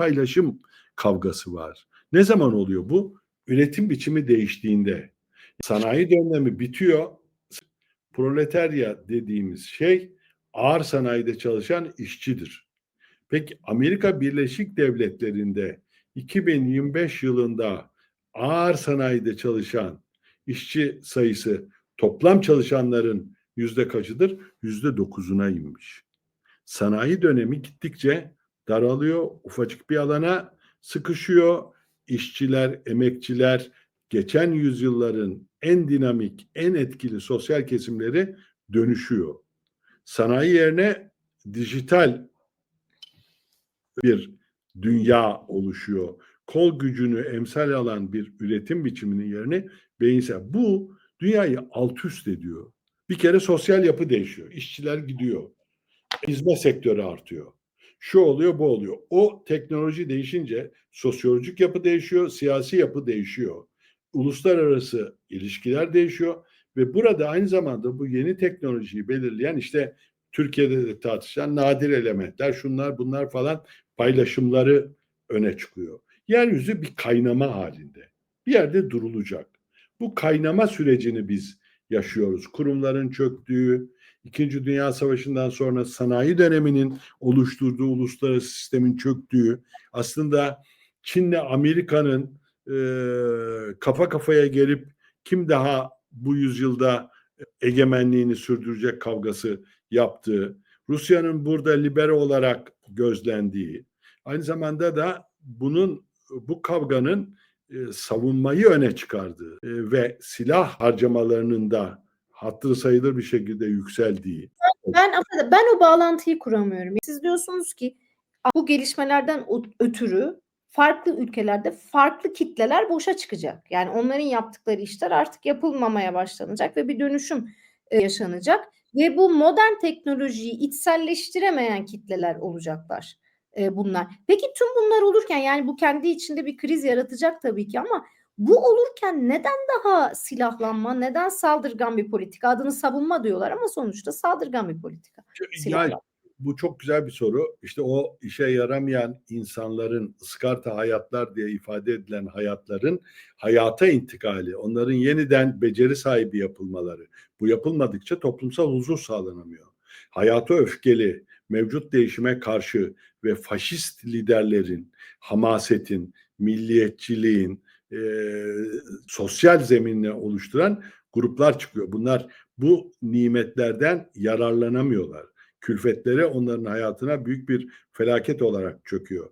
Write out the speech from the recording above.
paylaşım kavgası var. Ne zaman oluyor bu? Üretim biçimi değiştiğinde. Sanayi dönemi bitiyor. Proletarya dediğimiz şey ağır sanayide çalışan işçidir. Peki Amerika Birleşik Devletleri'nde 2025 yılında ağır sanayide çalışan işçi sayısı toplam çalışanların yüzde kaçıdır? Yüzde dokuzuna inmiş. Sanayi dönemi gittikçe daralıyor, ufacık bir alana sıkışıyor. İşçiler, emekçiler, geçen yüzyılların en dinamik, en etkili sosyal kesimleri dönüşüyor. Sanayi yerine dijital bir dünya oluşuyor. Kol gücünü emsal alan bir üretim biçiminin yerine beyinsel. Bu dünyayı alt üst ediyor. Bir kere sosyal yapı değişiyor. İşçiler gidiyor. Hizmet sektörü artıyor. Şu oluyor, bu oluyor. O teknoloji değişince sosyolojik yapı değişiyor, siyasi yapı değişiyor. Uluslararası ilişkiler değişiyor ve burada aynı zamanda bu yeni teknolojiyi belirleyen işte Türkiye'de de tartışılan nadir elementler, şunlar bunlar falan paylaşımları öne çıkıyor. Yeryüzü bir kaynama halinde. Bir yerde durulacak. Bu kaynama sürecini biz yaşıyoruz. Kurumların çöktüğü, İkinci Dünya Savaşı'ndan sonra sanayi döneminin oluşturduğu uluslararası sistemin çöktüğü, aslında Çin'le Amerika'nın e, kafa kafaya gelip kim daha bu yüzyılda egemenliğini sürdürecek kavgası yaptığı, Rusya'nın burada libere olarak gözlendiği, aynı zamanda da bunun bu kavganın e, savunmayı öne çıkardığı e, ve silah harcamalarının da hatırı sayılır bir şekilde yükseldiği. Ben ben o bağlantıyı kuramıyorum. Siz diyorsunuz ki bu gelişmelerden ötürü farklı ülkelerde farklı kitleler boşa çıkacak. Yani onların yaptıkları işler artık yapılmamaya başlanacak ve bir dönüşüm yaşanacak ve bu modern teknolojiyi içselleştiremeyen kitleler olacaklar bunlar. Peki tüm bunlar olurken yani bu kendi içinde bir kriz yaratacak tabii ki ama bu olurken neden daha silahlanma, neden saldırgan bir politika? Adını savunma diyorlar ama sonuçta saldırgan bir politika. Yani bu çok güzel bir soru. İşte o işe yaramayan insanların ıskarta hayatlar diye ifade edilen hayatların hayata intikali, onların yeniden beceri sahibi yapılmaları. Bu yapılmadıkça toplumsal huzur sağlanamıyor. Hayata öfkeli, mevcut değişime karşı ve faşist liderlerin, hamasetin, milliyetçiliğin, e, sosyal zeminini oluşturan gruplar çıkıyor. Bunlar bu nimetlerden yararlanamıyorlar. Külfetleri onların hayatına büyük bir felaket olarak çöküyor.